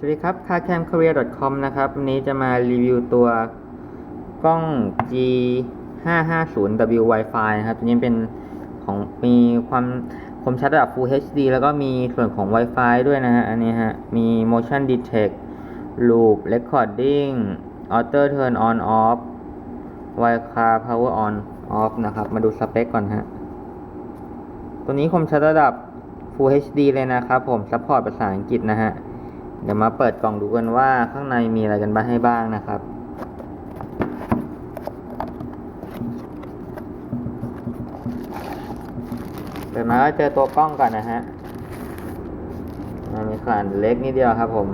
สวัสดีครับ carcamcareer.com นะครับ วันนี้จะมารีวิวตัวกล้อง G 5 5 0 W Wi-Fi นะครับ ตัวนี้เป็นของมีความคมชัดระดับ Full HD แล้วก็มีส่วนของ Wi-Fi ด้วยนะฮะ อันนี้ฮะ มี motion detect loop recording auto turn on off Wi-Fi power on off นะครับ มาดูสเปคก่อนฮะ ตัวนี้คมชัดระดับ Full HD เลยนะครับผม ซัพพอร์ตภาษาอังกฤษนะฮะ เดี๋ยวมาเปิดกล่องดูกันว่าข้างในมีอะไรกันบ้างให้บ้างนะครับเปิดมาก็เจอตัวกล้องก่อนนะฮะมันมีขนาดเล็กนิดเดียวครับผม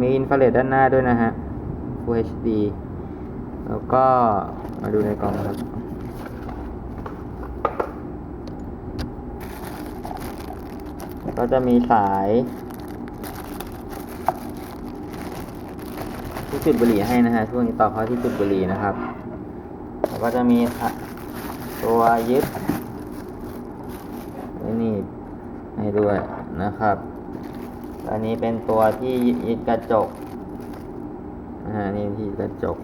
มีอินฟราเรดด้านหน้าด้วยนะฮะ Full HD แล้วก็มาดูในกล่องครับก็จะมีสาย ที่จุดบุหรี่ให้นะฮะช่วงนี้ต่อเขาที่จุดบุหรี่นะครับแล้วก็จะมีตัวยึดไว้นี่ให้ด้วยนะครับ อันนี้เป็นตัวที่ยึดกระจกอ่านี่ที่กระจก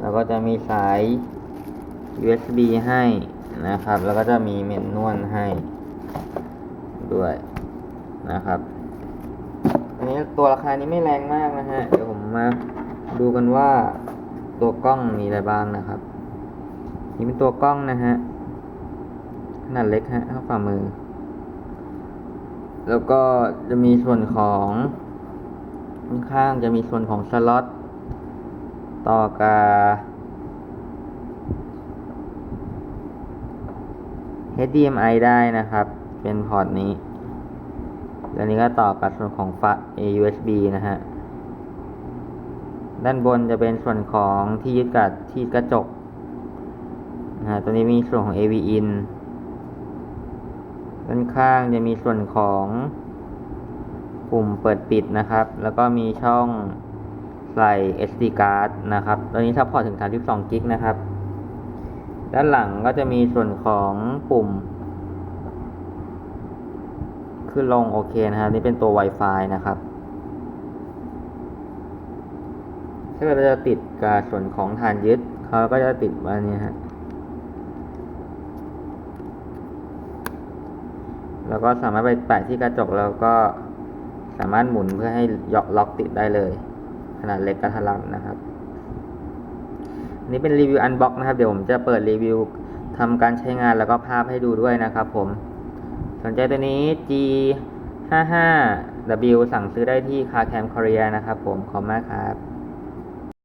แล้วก็จะมีสาย USB ให้นะครับ แล้วก็จะมีเมนนวลให้ด้วยนะครับ อันนี้ตัวราคานี้ไม่แรงมากนะฮะ ดูกันว่าตัวกล้องมีอะไรบ้างนะครับ นี่เป็นตัวกล้องนะฮะขนาดเล็กฮะเท่าฝ่ามือ แล้วก็จะมีส่วนของข้างจะมีส่วนของสล็อตต่อกับ HDMI ได้นะครับ เป็นพอร์ตนี้ แล้วนี้ก็ต่อกับส่วนของฝา USB นะฮะ ด้านบนจะเป็นส่วนของที่ยึดกับที่กระจกนะฮะตัวนี้มีส่วนของ AV in ด้านข้างจะมีส่วนของปุ่มเปิดปิดนะครับ แล้วก็มีช่องใส่ SD card นะครับ ตัวนี้ซัพพอร์ตถึง 32 กิกนะครับ ด้านหลังก็จะมีส่วนของปุ่ม ขึ้นลงโอเคนะครับ นี่เป็นตัว Wi-Fi นะครับ ถ้าเกิดเราจะติดกับส่วนของฐานยึดเขาก็จะติดไว้นี่ฮะแล้วก็สามารถไปแปะที่กระจกแล้วก็สามารถหมุนเพื่อให้ยอกล็อกติดได้เลย ขนาดเล็กกระทัดรัดนะครับอันนี้เป็นรีวิวอันบ็อกนะครับ เดี๋ยวผมจะเปิดรีวิวทำการใช้งานแล้วก็ภาพให้ดูด้วยนะครับผม สนใจตัวนี้ G 5 5 W สั่งซื้อได้ที่ Car Cam Korea นะครับผม ขอบคุณมากครับ